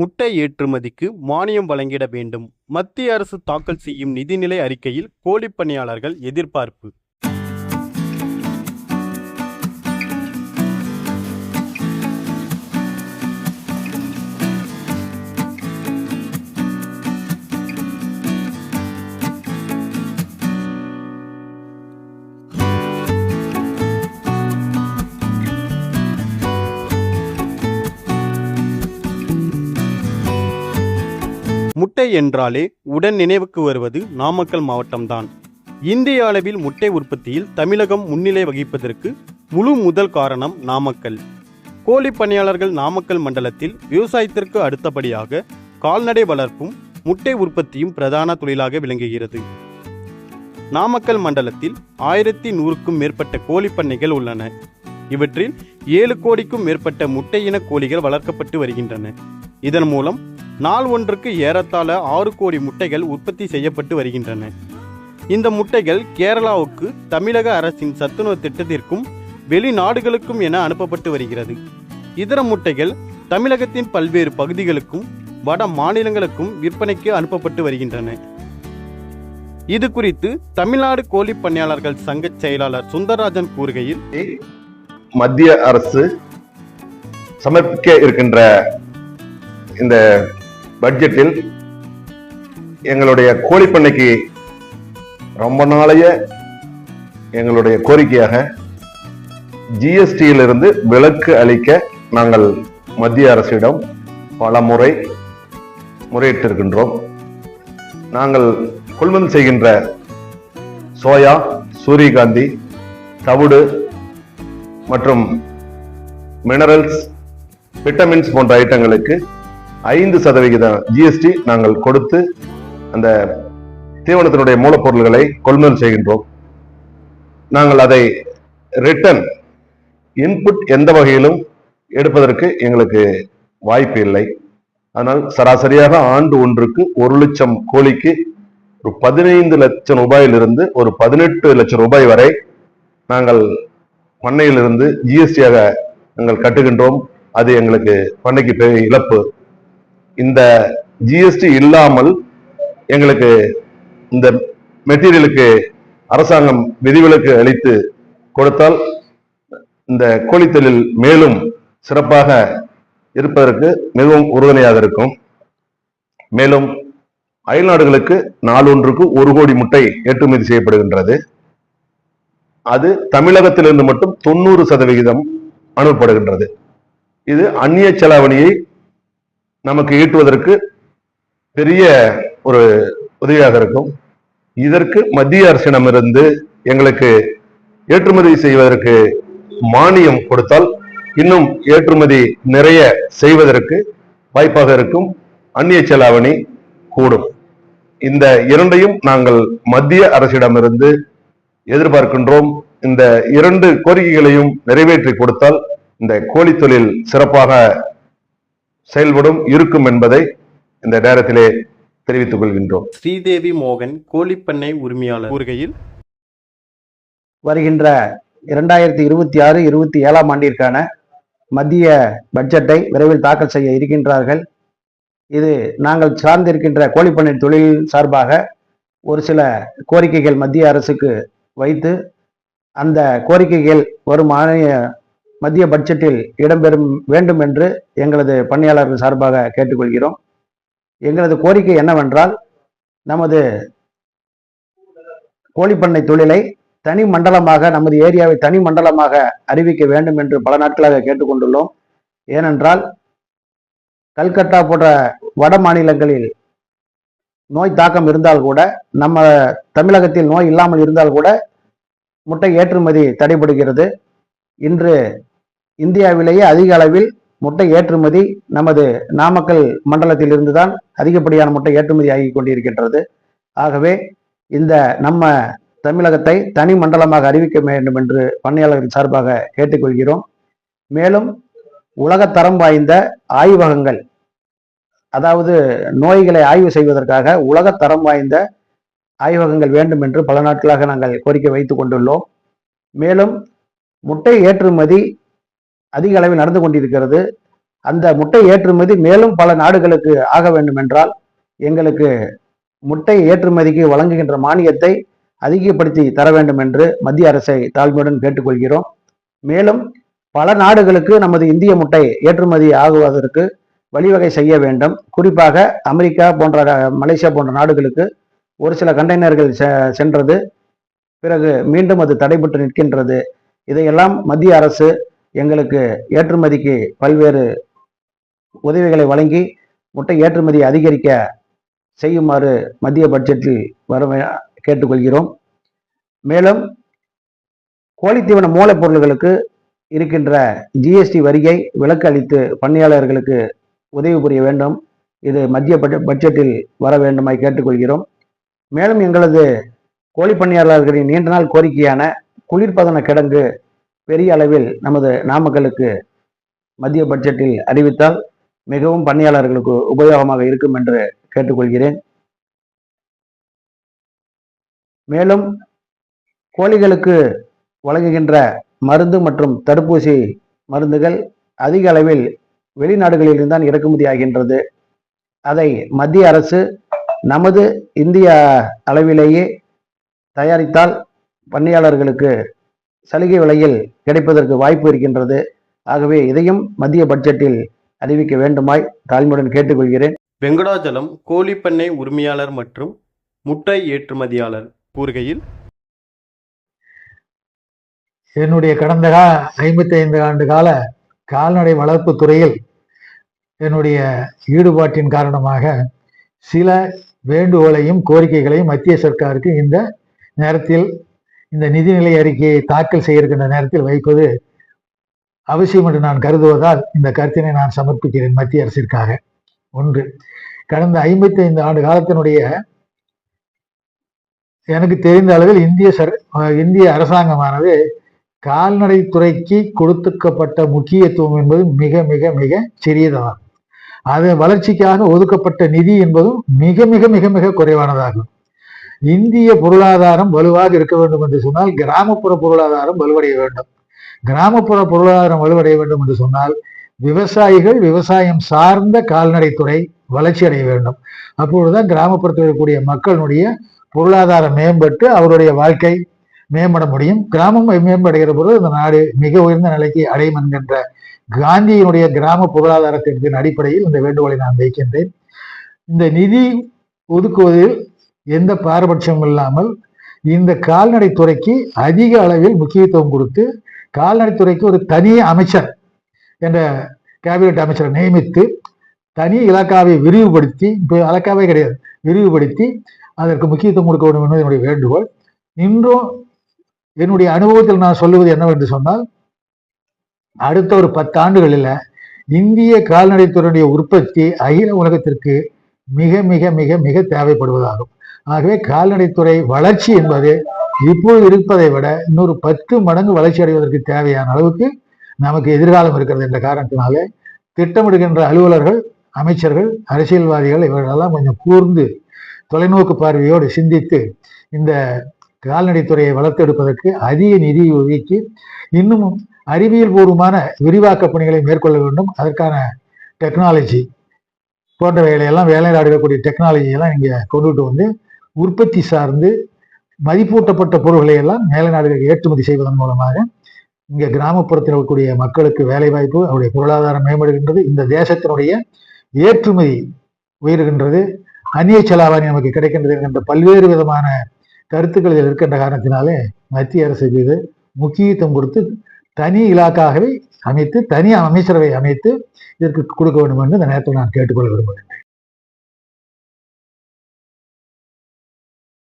முட்டை ஏற்றுமதிக்கு மானியம் வழங்கிட வேண்டும். மத்திய அரசு தாக்கல் செய்யும் நிதிநிலை அறிக்கையில் கோழிப் பணியாளர்கள் எதிர்பார்ப்பு. முட்டை என்றாலே உடன் நினைவுக்கு வருவது நாமக்கல் மாவட்டம்தான். இந்திய அளவில் முட்டை உற்பத்தியில் தமிழகம் முன்னிலை வகிப்பதற்கு முழு முதல் காரணம் நாமக்கல். கோழி பணியாளர்கள் நாமக்கல் மண்டலத்தில் விவசாயத்திற்கு அடுத்தபடியாக கால்நடை வளர்ப்பும் முட்டை உற்பத்தியும் பிரதான தொழிலாக விளங்குகிறது. நாமக்கல் மண்டலத்தில் ஆயிரத்தி நூறுக்கும் மேற்பட்ட கோழி பண்ணைகள் உள்ளன. இவற்றில் ஏழு கோடிக்கும் மேற்பட்ட முட்டையின கோழிகள் வளர்க்கப்பட்டு வருகின்றன. இதன் மூலம் நாள் ஒன்றுக்கு ஏறத்தாழ ஆறு கோடி முட்டைகள் உற்பத்தி செய்யப்பட்டு வருகின்றன. இந்த முட்டைகள் கேரளாவுக்கு தமிழக அரசின் சத்துணவு திட்டத்திற்கும் வெளிநாடுகளுக்கும் என அனுப்பப்பட்டு வருகிறது. இதர முட்டைகள் தமிழகத்தின் பல்வேறு பகுதிகளுக்கும் வட மாநிலங்களுக்கும் விற்பனைக்கு அனுப்பப்பட்டு வருகின்றன. இது குறித்து தமிழ்நாடு கோழி பணியாளர்கள் சங்க செயலாளர் சுந்தரராஜன் கூறுகையில் மத்திய அரசு சமர்ப்பிக்க இருக்கின்ற இந்த பட்ஜெட்டில் எங்களுடைய கோழிப்பண்ணைக்கு ரொம்ப நாளைய எங்களுடைய கோரிக்கையாக ஜிஎஸ்டியிலிருந்து விலக்கு அளிக்க நாங்கள் மத்திய அரசிடம் பல முறை முறையிட்டிருக்கின்றோம். நாங்கள் கொள்முதல் செய்கின்ற சோயா சூரியகாந்தி தவிடு மற்றும் மினரல்ஸ் விட்டமின்ஸ் போன்ற ஐட்டங்களுக்கு ஐந்து சதவிகித ஜிஎஸ்டி நாங்கள் கொடுத்து அந்த தீவனத்தினுடைய மூலப்பொருள்களை கொள்முதல் செய்கின்றோம். நாங்கள் அதை ரிட்டர்ன் இன்புட் எந்த வகையிலும் எடுப்பதற்கு எங்களுக்கு வாய்ப்பு இல்லை. ஆனால் சராசரியாக ஆண்டு ஒன்றுக்கு ஒரு லட்சம் கோழிக்கு ஒரு பதினைந்து லட்சம் ரூபாயிலிருந்து ஒரு பதினெட்டு லட்சம் ரூபாய் வரை நாங்கள் பண்ணையிலிருந்து ஜிஎஸ்டியாக நாங்கள் கட்டுகின்றோம். அது எங்களுக்கு பண்ணைக்கு பெரிய இழப்பு. இந்த ஜிஎஸ்டி இல்லாமல் எங்களுக்கு இந்த மெட்டீரியலுக்கு அரசாங்கம் விதிவிலக்கு அளித்து கொடுத்தால் இந்த கோழித்தொழில் மேலும் சிறப்பாக இருப்பதற்கு மிகவும் உறுதுணையாக இருக்கும். மேலும் அயல்நாடுகளுக்கு நாளொன்றுக்கு ஒரு கோடி முட்டை ஏற்றுமதி செய்யப்படுகின்றது. அது தமிழகத்திலிருந்து மட்டும் தொண்ணூறு சதவிகிதம் அனுப்பப்படுகின்றது. இது அந்நிய செலாவணியை நமக்கு ஈட்டுவதற்கு பெரிய ஒரு உதவியாக இருக்கும். இதற்கு மத்திய அரசிடமிருந்து எங்களுக்கு ஏற்றுமதி செய்வதற்கு மானியம் கொடுத்தால் இன்னும் ஏற்றுமதி நிறைய செய்வதற்கு வாய்ப்பாக இருக்கும். அந்நிய செலாவணி கூடும். இந்த இரண்டையும் நாங்கள் மத்திய அரசிடமிருந்து எதிர்பார்க்கின்றோம். இந்த இரண்டு கோரிக்கைகளையும் நிறைவேற்றி கொடுத்தால் இந்த கோழி தொழில் சிறப்பாக செயல்படும் இருக்கும் என்பதை இந்த நேரத்திலே தெரிவித்துக் கொள்கின்றோம். ஸ்ரீதேவி மோகன் கோழிப்பண்ணை உரிமையாளர் கூறுகையில் வருகின்ற இரண்டாயிரத்தி இருபத்தி ஆறு இருபத்தி ஏழாம் ஆண்டிற்கான மத்திய பட்ஜெட்டை விரைவில் தாக்கல் செய்ய இருக்கின்றார்கள். இது நாங்கள் சார்ந்திருக்கின்ற கோழிப்பண்ணை தொழில் சார்பாக ஒரு சில கோரிக்கைகள் மத்திய அரசுக்கு வைத்து அந்த கோரிக்கைகள் வரும் மானிய மத்திய பட்ஜெட்டில் இடம்பெறும் வேண்டும் என்று எங்களது பணியாளர்கள் சார்பாக கேட்டுக்கொள்கிறோம். எங்களது கோரிக்கை என்னவென்றால் நமது கோழிப்பண்ணை தொழிலை தனி மண்டலமாக நமது ஏரியாவை தனி மண்டலமாக அறிவிக்க வேண்டும் என்று பல நாட்களாக கேட்டுக்கொண்டுள்ளோம். ஏனென்றால் கல்கத்தா போன்ற வட மாநிலங்களில் நோய் தாக்கம் இருந்தால் கூட நம்ம தமிழகத்தில் நோய் இல்லாமல் இருந்தால் கூட முட்டை ஏற்றுமதி தடைபடுகிறது. இன்று இந்தியாவிலேயே அதிக அளவில் முட்டை ஏற்றுமதி நமது நாமக்கல் மண்டலத்திலிருந்து தான் அதிகப்படியான முட்டை ஏற்றுமதி ஆகி கொண்டிருக்கின்றது. ஆகவே இந்த நம்ம தமிழகத்தை தனி மண்டலமாக அறிவிக்க வேண்டும் என்று பண்ணையாளர்கள் சார்பாக கேட்டுக்கொள்கிறோம். மேலும் உலகத்தரம் வாய்ந்த ஆய்வகங்கள் அதாவது நோய்களை ஆய்வு செய்வதற்காக உலகத்தரம் வாய்ந்த ஆய்வகங்கள் வேண்டும் என்று பல நாட்களாக நாங்கள் கோரிக்கை வைத்துக் கொண்டுள்ளோம். மேலும் முட்டை ஏற்றுமதி அதிக அளவில் நடந்து கொண்டிருக்கிறது. அந்த முட்டை ஏற்றுமதி மேலும் பல நாடுகளுக்கு ஆக வேண்டும் என்றால் எங்களுக்கு முட்டை ஏற்றுமதிக்கு வழங்குகின்ற மானியத்தை அதிகப்படுத்தி தர வேண்டும் என்று மத்திய அரசை தாழ்மையுடன் கேட்டுக்கொள்கிறோம். மேலும் பல நாடுகளுக்கு நமது இந்திய முட்டை ஏற்றுமதி ஆகுவதற்கு வழிவகை செய்ய வேண்டும். குறிப்பாக அமெரிக்கா போன்ற மலேசியா போன்ற நாடுகளுக்கு ஒரு சில கண்டெய்னர்கள் செ- சென்றது. பிறகு மீண்டும் அது தடைபட்டு நிற்கின்றது. இதையெல்லாம் மத்திய அரசு எங்களுக்கு ஏற்றுமதிக்கு பல்வேறு உதவிகளை வழங்கி முட்டை ஏற்றுமதி அதிகரிக்க செய்யுமாறு மத்திய பட்ஜெட்டில் வர கேட்டுக்கொள்கிறோம். மேலும் கோழித்தீவன மூலப்பொருள்களுக்கு இருக்கின்ற ஜிஎஸ்டி வரியை விலக்கு அளித்து பண்ணையாளர்களுக்கு உதவி புரிய வேண்டும். இது மத்திய பட்ஜெட்டில் வர வேண்டுமாய் கேட்டுக்கொள்கிறோம். மேலும் எங்களது கோழி பண்ணையாளர்களின் நீண்ட நாள் கோரிக்கையான குளிர்பதன கிடங்கு பெரிய அளவில் நமது நாமக்கலுக்கு மத்திய பட்ஜெட்டில் அறிவித்தால் மிகவும் பணியாளர்களுக்கு உபயோகமாக இருக்கும் என்று கேட்டுக்கொள்கிறேன். மேலும் கோழிகளுக்கு வழங்குகின்ற மருந்து மற்றும் தடுப்பூசி மருந்துகள் அதிக அளவில் வெளிநாடுகளில் தான் இறக்குமதி ஆகின்றது. அதை மத்திய அரசு நமது இந்திய அளவிலேயே தயாரித்தால் பணியாளர்களுக்கு சலுகை விலையில் கிடைப்பதற்கு வாய்ப்பு இருக்கின்றது. ஆகவே இதையும் மத்திய பட்ஜெட்டில் அறிவிக்க வேண்டுமாய் தாழ்மையுடன் கேட்டுக்கொள்கிறேன். வெங்கடாச்சலம் கோழிப்பண்ணை உரிமையாளர் மற்றும் முட்டை ஏற்றுமதியாளர் கூறுகையில் என்னுடைய கடந்த கா ஐம்பத்தி ஐந்து ஆண்டு கால கால்நடை வளர்ப்பு துறையில் என்னுடைய ஈடுபாட்டின் காரணமாக சில வேண்டுகோளையும் கோரிக்கைகளையும் மத்திய சர்க்காருக்கு இந்த நேரத்தில் இந்த நிதிநிலை அறிக்கையை தாக்கல் செய்ய இருக்கின்ற நேரத்தில் வைப்பது அவசியம் என்று நான் கருதுவதால் இந்த கருத்தினை நான் சமர்ப்பிக்கிறேன் மத்திய அரசிற்காக. ஒன்று கடந்த ஐம்பத்தி ஐந்து ஆண்டு காலத்தினுடைய எனக்கு தெரிந்த அளவில் இந்திய சர் அஹ் இந்திய அரசாங்கமானது கால்நடை துறைக்கு கொடுத்துக்கப்பட்ட முக்கியத்துவம் என்பது மிக மிக மிக சிறியதாகும். அது வளர்ச்சிக்காக ஒதுக்கப்பட்ட நிதி என்பதும் மிக மிக மிக மிக குறைவானதாகும். இந்திய பொருளாதாரம் வலுவாக இருக்க வேண்டும் என்று சொன்னால் கிராமப்புற பொருளாதாரம் வலுவடைய வேண்டும். கிராமப்புற பொருளாதாரம் வலுவடைய வேண்டும் என்று சொன்னால் விவசாயிகள் விவசாயம் சார்ந்த கால்நடைத்துறை வளர்ச்சி அடைய வேண்டும். அப்பொழுதுதான் கிராமப்புறத்தில் இருக்கக்கூடிய மக்களுடைய பொருளாதாரம் மேம்பட்டு அவருடைய வாழ்க்கை மேம்பட முடியும். கிராமம் மேம்படுகிற பொழுது இந்த நாடு மிக உயர்ந்த நிலைக்கு அடையும் என்கின்ற காந்தியினுடைய கிராம பொருளாதாரத்தின் அடிப்படையில் இந்த வேண்டுகோளை நான் வைக்கின்றேன். இந்த நிதி ஒதுக்குவதில் எந்த பாரபட்சமும் இல்லாமல் இந்த கால்நடை துறைக்கு அதிக அளவில் முக்கியத்துவம் கொடுத்து கால்நடை துறைக்கு ஒரு தனி அமைச்சர் என்ற கேபினெட் அமைச்சரை நியமித்து தனி இலாக்காவை விரிவுபடுத்தி இப்போ இலாக்காவே கிடையாது விரிவுபடுத்தி அதற்கு முக்கியத்துவம் கொடுக்க வேண்டும் என்பது என்னுடைய வேண்டுகோள். இன்றும் என்னுடைய அனுபவத்தில் நான் சொல்லுவது என்னவென்று சொன்னால் அடுத்த ஒரு பத்து ஆண்டுகளில் இந்திய கால்நடைத்துறையுடைய உற்பத்தி அகில உலகத்திற்கு மிக மிக மிக மிக தேவைப்படுவதாகும். ஆகவே கால்நடைத்துறை வளர்ச்சி என்பது இப்போது இருப்பதை விட இன்னொரு பத்து மடங்கு வளர்ச்சி அடைவதற்கு தேவையான அளவுக்கு நமக்கு எதிர்காலம் இருக்கிறது என்ற காரணத்தினாலே திட்டமிடுகின்ற அலுவலர்கள் அமைச்சர்கள் அரசியல்வாதிகள் இவர்களெல்லாம் கொஞ்சம் கூர்ந்து தொலைநோக்கு பார்வையோடு சிந்தித்து இந்த கால்நடைத்துறையை வளர்த்தெடுப்பதற்கு அதிக நிதி ஒதுக்கி இன்னும் அறிவியல் பூர்வமான விரிவாக்க பணிகளை மேற்கொள்ள வேண்டும். அதற்கான டெக்னாலஜி போன்றவைகளை எல்லாம் வேலையில் எடுக்கக்கூடிய டெக்னாலஜி எல்லாம் இங்கே கொண்டுட்டு வந்து உற்பத்தி சார்ந்து மதிப்பூட்டப்பட்ட பொருட்களை எல்லாம் மேல நாடுகளுக்கு ஏற்றுமதி செய்வதன் மூலமாக இங்கே கிராமப்புறத்தில் இருக்கக்கூடிய மக்களுக்கு வேலைவாய்ப்பு அவருடைய பொருளாதாரம் மேம்படுகின்றது இந்த தேசத்தினுடைய ஏற்றுமதி உயர்கின்றது அந்நிய செலாவணி நமக்கு கிடைக்கின்றது என்கின்ற பல்வேறு விதமான கருத்துக்கள் இதில் இருக்கின்ற காரணத்தினாலே மத்திய அரசு மீது முக்கியத்துவம் கொடுத்து தனி இலாக்காகவே அமைத்து தனி அமைச்சரவை அமைத்து இதற்கு கொடுக்க வேண்டும் என்று இந்த நேரத்தில் நான் கேட்டுக்கொள்ள விரும்புகிறேன்.